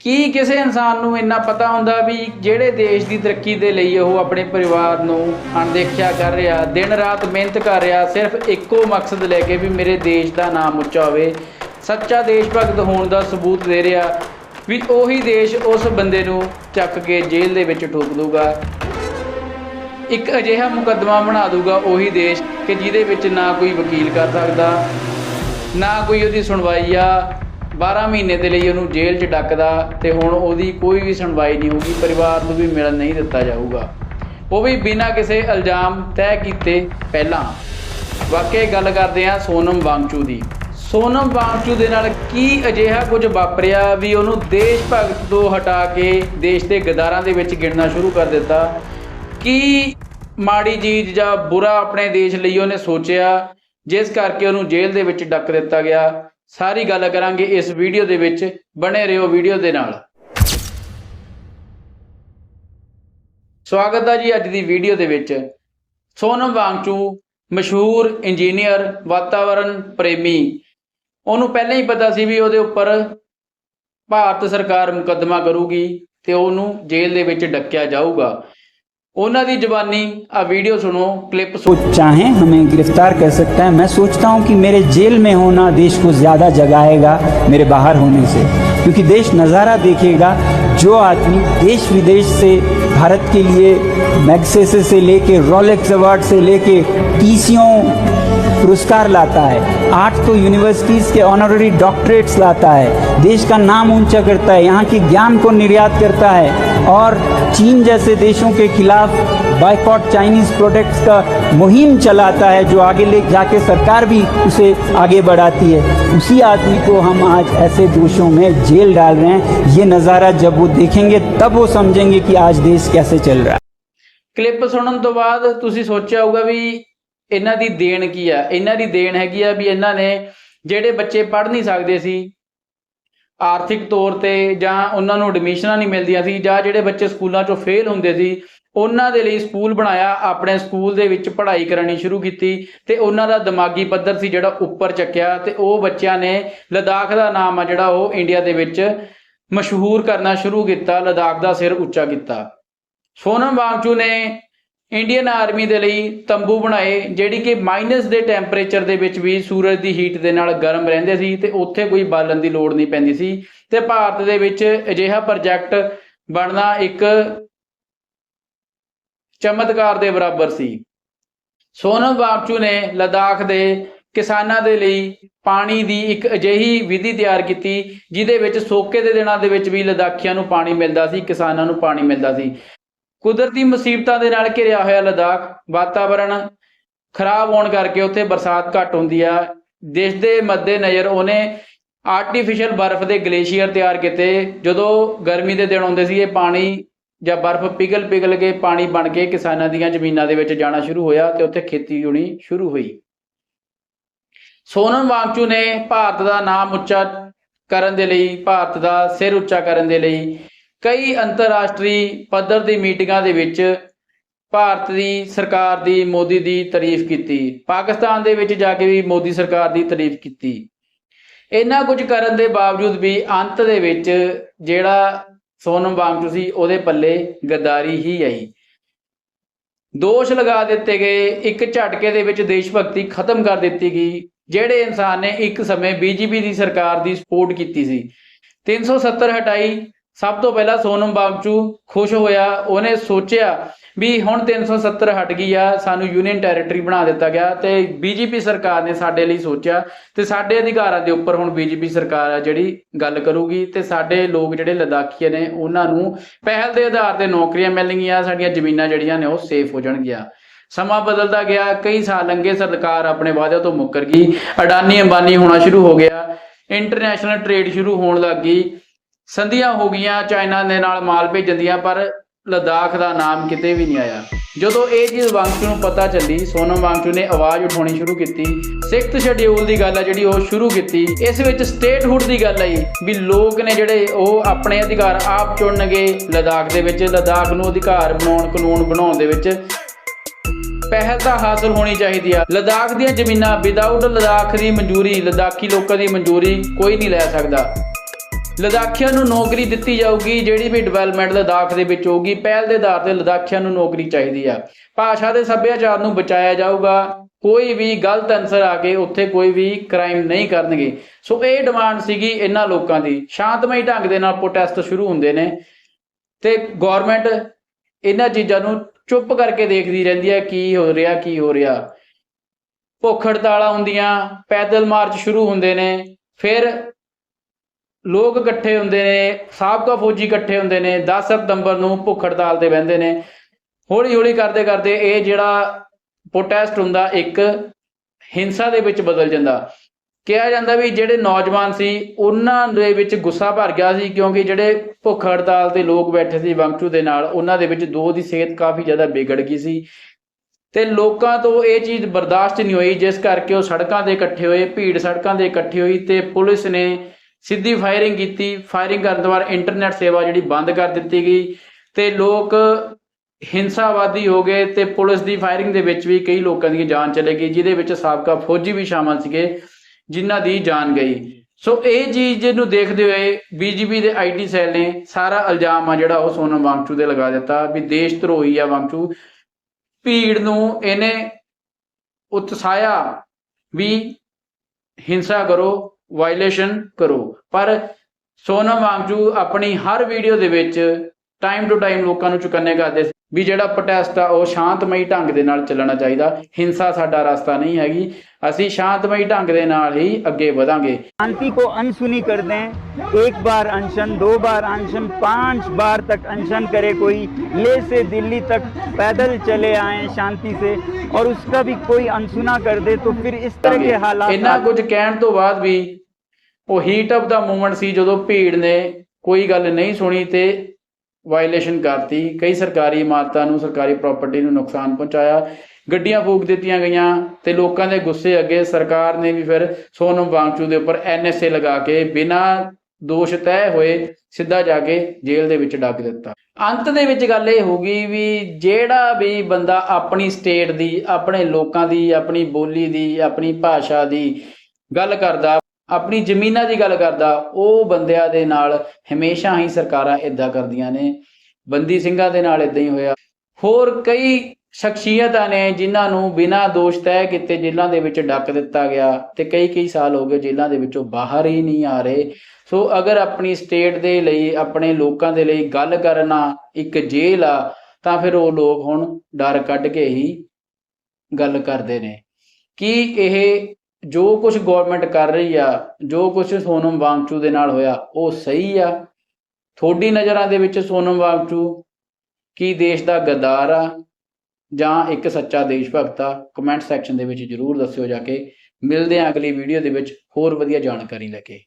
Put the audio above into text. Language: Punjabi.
ਕੀ ਕਿਸੇ ਇਨਸਾਨ ਨੂੰ ਇੰਨਾ ਪਤਾ ਹੁੰਦਾ ਵੀ ਜਿਹੜੇ ਦੇਸ਼ ਦੀ ਤਰੱਕੀ ਦੇ ਲਈ ਉਹ ਆਪਣੇ ਪਰਿਵਾਰ ਨੂੰ ਅਣਦੇਖਿਆ ਕਰ ਰਿਹਾ, ਦਿਨ ਰਾਤ ਮਿਹਨਤ ਕਰ ਰਿਹਾ, ਸਿਰਫ ਇੱਕੋ ਮਕਸਦ ਲੈ ਕੇ ਵੀ ਮੇਰੇ ਦੇਸ਼ ਦਾ ਨਾਮ ਉੱਚਾ ਹੋਵੇ, ਸੱਚਾ ਦੇਸ਼ ਭਗਤ ਹੋਣ ਦਾ ਸਬੂਤ ਦੇ ਰਿਹਾ, ਵੀ ਉਹੀ ਦੇਸ਼ ਉਸ ਬੰਦੇ ਨੂੰ ਚੱਕ ਕੇ ਜੇਲ੍ਹ ਦੇ ਵਿੱਚ ਠੋਕ ਦੂਗਾ ਇੱਕ ਅਜਿਹਾ ਮੁਕੱਦਮਾ ਬਣਾ ਦੂਗਾ ਉਹੀ ਦੇਸ਼ ਕਿ ਜਿਹਦੇ ਵਿੱਚ ਨਾ ਕੋਈ ਵਕੀਲ ਕਰ ਸਕਦਾ, ਨਾ ਕੋਈ ਉਹਦੀ ਸੁਣਵਾਈ ਆ 12 ਮਹੀਨੇ ਦੇ ਲਈ ਉਹਨੂੰ ਜੇਲ੍ਹ 'ਚ ਡੱਕਦਾ ਤੇ ਹੁਣ ਉਹਦੀ ਕੋਈ ਵੀ ਸੁਣਵਾਈ ਨਹੀਂ ਹੋਊਗੀ, ਪਰਿਵਾਰ ਨੂੰ ਵੀ ਮਿਲਣ ਨਹੀਂ ਦਿੱਤਾ ਜਾਊਗਾ। ਉਹ ਵੀ ਬਿਨਾਂ ਕਿਸੇ ਇਲਜ਼ਾਮ ਤੈਅ ਕੀਤੇ ਪਹਿਲਾਂ। ਵਾਕਈ ਗੱਲ ਕਰਦੇ ਆ ਸੋਨਮ ਵਾਂਗਚੂ ਦੀ। ਸੋਨਮ ਵਾਂਗਚੂ ਦੇ ਨਾਲ ਕੀ ਅਜਿਹਾ ਕੁਝ ਵਾਪਰਿਆ ਵੀ ਉਹਨੂੰ ਦੇਸ਼ ਭਗਤ ਤੋਂ ਹਟਾ ਕੇ ਦੇਸ਼ ਦੇ ਗਦਾਰਾਂ ਦੇ ਵਿੱਚ ਗਿਣਨਾ ਸ਼ੁਰੂ ਕਰ ਦਿੱਤਾ? ਕੀ ਮਾੜੀ ਚੀਜ਼ ਜਾਂ ਬੁਰਾ ਆਪਣੇ ਦੇਸ਼ ਲਈ ਉਹਨੇ ਸੋਚਿਆ, ਜਿਸ ਕਰਕੇ ਉਹਨੂੰ ਜੇਲ੍ਹ ਦੇ ਵਿੱਚ ਡੱਕ ਦਿੱਤਾ ਗਿਆ? ਸਾਰੀ ਗੱਲ ਕਰਾਂਗੇ ਇਸ ਵੀਡੀਓ ਦੇ ਵਿੱਚ। ਬਣੇ ਰਹੋ ਵੀਡੀਓ ਦੇ ਨਾਲ। ਸਵਾਗਤ ਹੈ ਜੀ ਅੱਜ ਦੀ ਵੀਡੀਓ ਦੇ ਵਿੱਚ। ਸੋਨਮ ਵਾਂਗਚੂ ਮਸ਼ਹੂਰ ਇੰਜੀਨੀਅਰ ਵਾਤਾਵਰਣ ਪ੍ਰੇਮੀ। ਉਹਨੂੰ ਪਹਿਲਾਂ ਹੀ ਪਤਾ ਸੀ ਵੀ ਉਹਦੇ ਉੱਪਰ ਭਾਰਤ ਸਰਕਾਰ ਮੁਕੱਦਮਾ ਕਰੂਗੀ ਤੇ ਉਹਨੂੰ ਜੇਲ੍ਹ ਦੇ ਵਿੱਚ ਡੱਕਿਆ ਜਾਊਗਾ। ਉਹਨਾਂ ਦੀ ਜ਼ਬਾਨੀ ਆ ਵੀਡੀਓ ਸੁਣੋ ਕਲਿੱਪ वो चाहें हमें गिरफ्तार कर सकता है मैं सोचता हूं कि मेरे जेल में होना देश को ज़्यादा जगाएगा मेरे बाहर होने से क्योंकि देश नज़ारा देखेगा जो आदमी देश विदेश से भारत के लिए मैगसेसे से लेके रोलेक्स अवार्ड से लेके टीसियों पुरस्कार लाता है आठ तो यूनिवर्सिटीज़ के ऑनररी डॉक्टरेट्स लाता है देश का नाम ऊंचा करता है यहाँ के ज्ञान को निर्यात करता है और चीन जैसे देशों के खिलाफ बाइकॉट चाइनीज प्रोडक्ट्स का मुहिम चलाता है जो आगे ले जाके सरकार भी उसे आगे बढ़ाती है उसी आदमी को हम आज ऐसे दोषों में जेल डाल रहे हैं ये नज़ारा जब वो देखेंगे तब वो समझेंगे कि आज देश कैसे चल रहा है ਕਲਿੱਪ ਸੁਣਨ ਤੋਂ ਬਾਅਦ ਤੁਸੀਂ ਸੋਚਿਆ ਹੋਊਗਾ ਵੀ ਇਹਨਾਂ ਦੀ ਦੇਣ ਕੀ ਆ ਇਹਨਾਂ ਦੀ ਦੇਣ ਹੈਗੀ ਆ ਵੀ ਇਹਨਾਂ ਨੇ ਜਿਹੜੇ ਬੱਚੇ ਪੜ੍ਹ ਨਹੀਂ ਸਕਦੇ ਸੀ ਆਰਥਿਕ ਤੌਰ ਤੇ ਜਾਂ ਉਹਨਾਂ ਨੂੰ ਐਡਮਿਸ਼ਨਾਂ ਨਹੀਂ ਮਿਲਦੀਆਂ ਸੀ ਜਾਂ ਜਿਹੜੇ ਬੱਚੇ ਸਕੂਲਾਂ 'ਚੋਂ ਫੇਲ ਹੁੰਦੇ ਸੀ, ਉਹਨਾਂ ਦੇ ਲਈ ਸਕੂਲ ਬਣਾਇਆ, ਆਪਣੇ ਸਕੂਲ ਦੇ ਵਿੱਚ ਪੜ੍ਹਾਈ ਕਰਨੀ ਸ਼ੁਰੂ ਕੀਤੀ ਤੇ ਉਹਨਾਂ ਦਾ ਦਿਮਾਗੀ ਪੱਧਰ ਸੀ ਜਿਹੜਾ ਉੱਪਰ ਚੱਕਿਆ ਤੇ ਉਹ ਬੱਚਿਆਂ ਨੇ ਲਦਾਖ ਦਾ ਨਾਮ ਆ ਜਿਹੜਾ ਉਹ ਇੰਡੀਆ ਦੇ ਵਿੱਚ ਮਸ਼ਹੂਰ ਕਰਨਾ ਸ਼ੁਰੂ ਕੀਤਾ, ਲਦਾਖ ਦਾ ਸਿਰ ਉੱਚਾ ਕੀਤਾ। ਸੋਨਮ ਵਾਂਗਚੂ ਨੇ ਇੰਡੀਅਨ ਆਰਮੀ ਦੇ ਲਈ ਤੰਬੂ ਬਣਾਏ, ਜਿਹੜੀ ਕਿ ਮਾਈਨਸ ਦੇ ਟੈਂਪਰੇਚਰ ਦੇ ਵਿੱਚ ਵੀ ਸੂਰਜ ਦੀ ਹੀਟ ਦੇ ਨਾਲ ਗਰਮ ਰਹਿੰਦੇ ਸੀ ਤੇ ਉੱਥੇ ਕੋਈ ਬਾਲਣ ਦੀ ਲੋੜ ਨਹੀਂ ਪੈਂਦੀ ਸੀ। ਤੇ ਭਾਰਤ ਦੇ ਵਿੱਚ ਅਜਿਹਾ ਪ੍ਰੋਜੈਕਟ ਬਣਨਾ ਇੱਕ ਚਮਤਕਾਰ ਦੇ ਬਰਾਬਰ ਸੀ। ਸੋਨਮ ਵਾਂਗਚੂ ਨੇ ਲਦਾਖ ਦੇ ਕਿਸਾਨਾਂ ਦੇ ਲਈ ਪਾਣੀ ਦੀ ਇੱਕ ਅਜਿਹੀ ਵਿਧੀ ਤਿਆਰ ਕੀਤੀ, ਜਿਹਦੇ ਵਿੱਚ ਸੋਕੇ ਦੇ ਦਿਨਾਂ ਦੇ ਵਿੱਚ ਵੀ ਲਦਾਖੀਆਂ ਨੂੰ ਪਾਣੀ ਮਿਲਦਾ ਸੀ, ਕਿਸਾਨਾਂ ਨੂੰ ਪਾਣੀ ਮਿਲਦਾ ਸੀ। ਕੁਦਰਤੀ ਮੁਸੀਬਤਾਂ ਦੇ ਨਾਲ ਘਿਰਿਆ ਹੋਇਆ ਲਦਾਖ, ਵਾਤਾਵਰਣ ਖਰਾਬ ਹੋਣ ਕਰਕੇ ਉੱਥੇ ਬਰਸਾਤ ਘੱਟ ਹੁੰਦੀ ਆ। ਦੇਸ਼ ਦੇ ਮੱਦੇ ਨਜ਼ਰ ਉਹਨੇ ਆਰਟੀਫੀਸ਼ੀਅਲ ਬਰਫ਼ ਦੇ ਗਲੇਸ਼ੀਅਰ ਤਿਆਰ ਕੀਤੇ। ਜਦੋਂ ਗਰਮੀ ਦੇ ਦਿਨ ਆਉਂਦੇ ਸੀ, ਇਹ ਪਾਣੀ ਜਾਂ ਬਰਫ਼ ਪਿਘਲ ਪਿਘਲ ਕੇ ਪਾਣੀ ਬਣ ਕੇ ਕਿਸਾਨਾਂ ਦੀਆਂ ਜ਼ਮੀਨਾਂ ਦੇ ਵਿੱਚ ਜਾਣਾ ਸ਼ੁਰੂ ਹੋਇਆ ਤੇ ਉੱਥੇ ਖੇਤੀ ਹੋਣੀ ਸ਼ੁਰੂ ਹੋਈ। ਸੋਨਮ ਵਾਂਗਚੂ ਨੇ ਭਾਰਤ ਦਾ ਨਾਮ ਉੱਚਾ ਕਰਨ ਦੇ ਲਈ, ਭਾਰਤ ਦਾ ਸਿਰ ਉੱਚਾ ਕਰਨ ਦੇ ਲਈ ਕਈ ਅੰਤਰਰਾਸ਼ਟਰੀ ਪੱਧਰ ਦੀ ਮੀਟਿੰਗਾਂ ਦੇ ਵਿੱਚ ਭਾਰਤ ਦੀ ਸਰਕਾਰ ਦੀ ਮੋਦੀ ਦੀ ਤਾਰੀਫ ਕੀਤੀ। ਪਾਕਿਸਤਾਨ ਦੇ ਵਿੱਚ ਜਾ ਕੇ ਵੀ ਮੋਦੀ ਸਰਕਾਰ ਦੀ ਤਾਰੀਫ ਕੀਤੀ। ਇੰਨਾ ਕੁਝ ਕਰਨ ਦੇ ਬਾਵਜੂਦ ਵੀ ਅੰਤ ਦੇ ਵਿੱਚ ਜਿਹੜਾ ਸੋਨਮ ਵਾਂਗਚੂ ਸੀ, ਉਹਦੇ ਪੱਲੇ ਗੱਦਾਰੀ ਹੀ ਆਈ। ਦੋਸ਼ ਲਗਾ ਦਿੱਤੇ ਗਏ। ਇੱਕ ਝਟਕੇ ਦੇ ਵਿੱਚ ਦੇਸ਼ ਭਗਤੀ ਖਤਮ ਕਰ ਦਿੱਤੀ ਗਈ, ਜਿਹੜੇ ਇਨਸਾਨ ਨੇ ਇੱਕ ਸਮੇਂ ਬੀਜੇਪੀ ਦੀ ਸਰਕਾਰ ਦੀ ਸਪੋਰਟ ਕੀਤੀ ਸੀ। 370 ਹਟਾਈ ਸਭ ਤੋਂ ਪਹਿਲਾਂ ਸੋਨਮ ਵਾਂਗਚੂ ਖੁਸ਼ ਹੋਇਆ, ਉਹਨੇ ਸੋਚਿਆ ਵੀ ਹੁਣ 370 ਹਟ ਗਈ ਆ, ਸਾਨੂੰ ਯੂਨੀਅਨ ਟੈਰੀਟਰੀ ਬਣਾ ਦਿੱਤਾ ਗਿਆ ਤੇ ਬੀਜੇਪੀ ਸਰਕਾਰ ਨੇ ਸਾਡੇ ਲਈ ਸੋਚਿਆ ਤੇ ਸਾਡੇ ਅਧਿਕਾਰਾਂ ਦੇ ਉੱਪਰ ਹੁਣ ਬੀਜੇਪੀ ਸਰਕਾਰ ਆ ਜਿਹੜੀ ਗੱਲ ਕਰੂਗੀ ਤੇ ਸਾਡੇ ਲੋਕ ਜਿਹੜੇ ਲਦਾਖੀਏ ਨੇ, ਉਹਨਾਂ ਨੂੰ ਪਹਿਲ ਦੇ ਆਧਾਰ ਤੇ ਨੌਕਰੀਆਂ ਮਿਲਣਗੀਆਂ, ਸਾਡੀਆਂ ਜ਼ਮੀਨਾਂ ਜਿਹੜੀਆਂ ਨੇ ਉਹ ਸੇਫ ਹੋ ਜਾਣਗੀਆਂ। ਸਮਾਂ ਬਦਲਦਾ ਗਿਆ, ਕਈ ਸਾਲ ਲੰਘੇ, ਸਰਕਾਰ ਆਪਣੇ ਵਾਅਦਿਆਂ ਤੋਂ ਮੁੱਕਰ ਗਈ, ਅਡਾਨੀ ਅੰਬਾਨੀ ਹੋਣਾ ਸ਼ੁਰੂ ਹੋ ਗਿਆ ਇੰਟਰਨੈਸ਼ਨਲ ਟ੍ਰੇਡ ਸ਼ੁਰੂ ਹੋਣ ਲੱਗ ਗਈ ਸੰਧੀਆਂ ਹੋ ਗਈਆਂ ਚਾਈਨਾ ਦੇ ਨਾਲ ਮਾਲ ਭੇਜਣ ਦੀਆਂ, ਪਰ ਲਦਾਖ ਦਾ ਨਾਮ ਕਿਤੇ ਵੀ ਨਹੀਂ ਆਇਆ। ਜਦੋਂ ਇਹ ਚੀਜ਼ ਵਾਂਗਚੂ ਨੂੰ ਪਤਾ ਚੱਲੀ, ਸੋਨਮ ਵਾਂਗਚੂ ਨੇ ਆਵਾਜ਼ ਉਠਾਉਣੀ ਸ਼ੁਰੂ ਕੀਤੀ। ਸਿੱਖਤ ਸ਼ਡਿਊਲ ਦੀ ਗੱਲ ਆ ਜਿਹੜੀ ਉਹ ਸ਼ੁਰੂ ਕੀਤੀ। ਇਸ ਵਿੱਚ ਸਟੇਟਹੁੱਡ ਦੀ ਗੱਲ ਆਈ, ਵੀ ਲੋਕ ਨੇ ਜਿਹੜੇ ਉਹ ਆਪਣੇ ਅਧਿਕਾਰ ਆਪ ਚੁਣਨਗੇ ਲਦਾਖ ਦੇ ਵਿੱਚ। ਲਦਾਖ ਨੂੰ ਅਧਿਕਾਰ ਬਣਾਉਣ, ਕਾਨੂੰਨ ਬਣਾਉਣ ਦੇ ਵਿੱਚ ਪਹਿਲ ਤਾਂ ਹਾਸਲ ਹੋਣੀ ਚਾਹੀਦੀ ਆ। ਲਦਾਖ ਦੀਆਂ ਜ਼ਮੀਨਾਂ ਵਿਦਆਊਟ ਲਦਾਖ ਦੀ ਮਨਜ਼ੂਰੀ, ਲਦਾਖੀ ਲੋਕਾਂ ਦੀ ਮਨਜ਼ੂਰੀ ਕੋਈ ਨਹੀਂ ਲੈ ਸਕਦਾ। ਲਦਾਖੀਆਂ ਨੂੰ ਨੌਕਰੀ ਦਿੱਤੀ ਜਾਊਗੀ, ਜਿਹੜੀ ਵੀ ਡਿਵੈਲਪਮੈਂਟ ਲਦਾਖ ਦੇ ਵਿੱਚ ਹੋਊਗੀ, ਪਹਿਲ ਦੇ ਆਧਾਰ ਤੇ ਲਦਾਖੀਆਂ ਨੂੰ ਨੌਕਰੀ ਚਾਹੀਦੀ ਆ। ਭਾਸ਼ਾ ਦੇ ਸੱਭਿਆਚਾਰ ਨੂੰ ਬਚਾਇਆ ਜਾਊਗਾ, ਕੋਈ ਵੀ ਗਲਤ ਅਨਸਰ ਆ ਕੇ ਉੱਥੇ ਕੋਈ ਵੀ ਕ੍ਰਾਈਮ ਨਹੀਂ ਕਰਨਗੇ। ਸੋ ਇਹ ਡਿਮਾਂਡ ਸੀਗੀ ਇਹਨਾਂ ਲੋਕਾਂ ਦੀ। ਸ਼ਾਂਤਮਈ ਢੰਗ ਦੇ ਨਾਲ ਪ੍ਰੋਟੈਸਟ ਸ਼ੁਰੂ ਹੁੰਦੇ ਨੇ ਤੇ ਗਵਰਨਮੈਂਟ ਇਹਨਾਂ ਚੀਜ਼ਾਂ ਨੂੰ ਚੁੱਪ ਕਰਕੇ ਦੇਖਦੀ ਰਹਿੰਦੀ ਹੈ, ਕੀ ਹੋ ਰਿਹਾ, ਕੀ ਹੋ ਰਿਹਾ। ਭੁੱਖ ਹੜਤਾਲਾਂ ਹੁੰਦੀਆਂ, ਪੈਦਲ ਮਾਰਚ ਸ਼ੁਰੂ ਹੁੰਦੇ ਨੇ, ਫਿਰ ਲੋਕ ਇਕੱਠੇ ਹੁੰਦੇ ਨੇ, ਸਾਬਕਾ ਫੌਜੀ ਇਕੱਠੇ ਹੁੰਦੇ ਨੇ 10 ਸਤੰਬਰ ਨੂੰ ਭੁੱਖ ਹੜਤਾਲ ਤੇ ਬਹਿੰਦੇ ਨੇ। ਹੌਲੀ ਹੌਲੀ ਕਰਦੇ ਕਰਦੇ ਇਹ ਜਿਹੜਾ ਪ੍ਰੋਟੈਸਟ ਹੁੰਦਾ, ਇੱਕ ਹਿੰਸਾ ਦੇ ਵਿੱਚ ਬਦਲ ਜਾਂਦਾ। ਕਿਹਾ ਜਾਂਦਾ ਵੀ ਜਿਹੜੇ ਨੌਜਵਾਨ ਸੀ, ਉਹਨਾਂ ਦੇ ਵਿੱਚ ਗੁੱਸਾ ਭਰ ਗਿਆ ਸੀ, ਕਿਉਂਕਿ ਜਿਹੜੇ ਭੁੱਖ ਹੜਤਾਲ ਤੇ ਲੋਕ ਬੈਠੇ ਸੀ ਵੰਗਚੂ ਦੇ ਨਾਲ, ਉਹਨਾਂ ਦੇ ਵਿੱਚ ਦੋ ਦੀ ਸਿਹਤ ਕਾਫੀ ਜ਼ਿਆਦਾ ਵਿਗੜ ਗਈ ਸੀ। ਤੇ ਲੋਕਾਂ ਤੋਂ ਇਹ ਚੀਜ਼ ਬਰਦਾਸ਼ਤ ਨਹੀਂ ਹੋਈ, ਜਿਸ ਕਰਕੇ ਉਹ ਸੜਕਾਂ ਤੇ ਇਕੱਠੇ ਹੋਏ, ਭੀੜ ਸੜਕਾਂ ਤੇ ਇਕੱਠੀ ਹੋਈ ਤੇ ਪੁਲਿਸ ਨੇ ਸਿੱਧੀ ਫਾਇਰਿੰਗ ਕੀਤੀ। ਫਾਇਰਿੰਗ ਕਰਨ ਤੋਂ ਬਾਅਦ ਇੰਟਰਨੈਟ ਸੇਵਾ ਜਿਹੜੀ ਬੰਦ ਕਰ ਦਿੱਤੀ ਗਈ ਤੇ ਲੋਕ ਹਿੰਸਾਵਾਦੀ ਹੋ ਗਏ ਤੇ ਪੁਲਿਸ ਦੀ ਫਾਇਰਿੰਗ ਦੇ ਵਿੱਚ ਵੀ ਕਈ ਲੋਕਾਂ ਦੀ ਜਾਨ ਚਲੇ ਗਈ, ਜਿਹਦੇ ਵਿੱਚ ਸਾਬਕਾ ਫੌਜੀ ਵੀ ਸ਼ਾਮਲ ਸੀਗੇ, ਜਿਨ੍ਹਾਂ ਦੀ ਜਾਨ ਗਈ। ਸੋ ਇਹ ਚੀਜ਼ ਨੂੰ ਦੇਖਦੇ ਹੋਏ ਬੀਜੇਪੀ ਦੇ ਆਈਟੀ ਸੈੱਲ ਨੇ ਸਾਰਾ ਇਲਜ਼ਾਮ ਆ ਜਿਹੜਾ ਉਹ ਸੋਨਮ ਵਾਂਗਚੂ ਤੇ ਲਗਾ ਦਿੱਤਾ ਵੀ ਦੇਸ਼ ਧਰੋਹੀ ਆ ਵਾਂਗਚੂ। ਭੀੜ ਨੂੰ ਇਹਨੇ ਉਤਸ਼ਾਹਿਆ ਵੀ ਹਿੰਸਾ ਕਰੋ ਵਾਇਲੇਸ਼ਨ ਕਰੋ। ਪਰ ਸੋਨਮ ਵਾਂਗਚੂ ਆਪਣੀ ਹਰ ਵੀਡੀਓ ਦੇ ਵਿੱਚ ਟਾਈਮ ਟੂ ਟਾਈਮ ਲੋਕਾਂ ਨੂੰ ਚੁਕੰਨੇ ਕਰਦੇ ਸੀ ਵੀ ਜਿਹੜਾ ਪ੍ਰੋਟੈਸਟ ਆ ਉਹ ਸ਼ਾਂਤਮਈ ਢੰਗ ਦੇ ਨਾਲ ਚੱਲਣਾ ਚਾਹੀਦਾ ਹਿੰਸਾ ਸਾਡਾ ਰਸਤਾ ਨਹੀਂ ਹੈਗੀ ਅਸੀਂ ਸ਼ਾਂਤਮਈ ਢੰਗ ਦੇ ਨਾਲ ਹੀ ਅੱਗੇ ਵਧਾਂਗੇ शांति को अनसुनी कर दें एक बार अनशन दो बार अनशन पांच बार तक अनशन करे कोई ले से दिल्ली तक पैदल चले आए शांति से और उसका भी कोई अनसुना कर दे तो फिर इस तरह के हालात ਇੰਨਾ ਕੁਝ ਕਹਿਣ ਤੋਂ ਬਾਅਦ ਵੀ ਉਹ ਹੀਟ ਅਪ ਦਾ ਮੂਵਮੈਂਟ ਸੀ ਜਦੋਂ ਭੀੜ ਨੇ ਕੋਈ ਗੱਲ ਨਹੀਂ ਸੁਣੀ ਤੇ ਵਾਇਲੇਸ਼ਨ ਕਰਤੀ। ਕਈ ਸਰਕਾਰੀ ਇਮਾਰਤਾਂ ਨੂੰ, ਸਰਕਾਰੀ ਪ੍ਰਾਪਰਟੀ ਨੂੰ ਨੁਕਸਾਨ ਪਹੁੰਚਾਇਆ। ਗੱਡੀਆਂ ਫੂਕ ਦਿੱਤੀਆਂ ਗਈਆਂ ਤੇ ਲੋਕਾਂ ਦੇ ਗੁੱਸੇ ਅੱਗੇ ਸਰਕਾਰ ਨੇ ਵੀ ਫਿਰ ਸੋਨਮ ਵਾਂਗਚੂ ਦੇ ਉੱਪਰ ਐਨਐਸਏ ਲਗਾ ਕੇ ਬਿਨਾਂ ਦੋਸ਼ ਤੈਅ ਹੋਏ ਸਿੱਧਾ ਜਾ ਕੇ ਜੇਲ੍ਹ ਦੇ ਵਿੱਚ ਡੱਕ ਦਿੱਤਾ। ਅੰਤ ਦੇ ਵਿੱਚ ਗੱਲ ਇਹ ਹੋ ਗਈ ਵੀ ਜਿਹੜਾ ਵੀ ਬੰਦਾ ਆਪਣੀ ਸਟੇਟ ਦੀ, ਆਪਣੇ ਲੋਕਾਂ ਦੀ, ਆਪਣੀ ਬੋਲੀ ਦੀ, ਆਪਣੀ ਭਾਸ਼ਾ ਦੀ ਗੱਲ ਕਰਦਾ ਆਪਣੀ ਜ਼ਮੀਨਾਂ ਦੀ ਗੱਲ ਕਰਦਾ, ਉਹ ਬੰਦਿਆਂ ਦੇ ਨਾਲ ਹਮੇਸ਼ਾ ਹੀ ਸਰਕਾਰਾਂ ਇਦਾਂ ਕਰਦੀਆਂ ਨੇ। ਬੰਦੀ ਸਿੰਘਾਂ ਦੇ ਨਾਲ ਇਦਾਂ ਹੀ ਹੋਇਆ। ਹੋਰ ਕਈ ਸ਼ਖਸੀਅਤਾਂ ਨੇ ਜਿਨ੍ਹਾਂ ਨੂੰ ਬਿਨਾਂ ਦੋਸ਼ ਤੈਅ ਕੀਤੇ ਜੇਲ੍ਹਾਂ ਦੇ ਵਿੱਚ ਡੱਕ ਦਿੱਤਾ ਗਿਆ ਤੇ ਕਈ ਕਈ ਸਾਲ ਹੋ ਗਏ ਜੇਲ੍ਹਾਂ ਦੇ ਵਿੱਚੋਂ ਬਾਹਰ ਹੀ ਨਹੀਂ ਆ ਰਹੇ। ਸੋ ਅਗਰ ਆਪਣੀ ਸਟੇਟ ਦੇ ਲਈ, ਆਪਣੇ ਲੋਕਾਂ ਦੇ ਲਈ ਗੱਲ ਕਰਨਾ ਇੱਕ ਜੇਲ੍ਹ ਆ, ਤਾਂ ਫਿਰ ਉਹ ਲੋਕ ਹੁਣ ਡਰ ਕੱਢ ਕੇ ਹੀ ਗੱਲ ਕਰਦੇ ਨੇ। ਕਿ ਇਹ ਜੋ ਕੁਝ ਗਵਰਨਮੈਂਟ ਕਰ ਰਹੀ ਆ, ਜੋ ਕੁਝ ਸੋਨਮ ਵਾਂਗਚੂ ਦੇ ਨਾਲ ਹੋਇਆ, ਉਹ ਸਹੀ ਆ। ਤੁਹਾਡੀ ਨਜ਼ਰਾਂ ਦੇ ਵਿੱਚ ਸੋਨਮ ਵਾਂਗਚੂ ਕੀ ਦੇਸ਼ ਦਾ ਗੱਦਾਰ ਆ ਜਾਂ ਇੱਕ ਸੱਚਾ ਦੇਸ਼ ਭਗਤ ਆ ਕਮੈਂਟ ਸੈਕਸ਼ਨ ਦੇ ਵਿੱਚ ਜਰੂਰ ਦੱਸਿਓ ਜਾ ਕੇ। ਮਿਲਦੇ ਹਾਂ ਅਗਲੀ ਵੀਡੀਓ ਦੇ ਵਿੱਚ ਹੋਰ ਵਧੀਆ ਜਾਣਕਾਰੀ ਲੈ ਕੇ।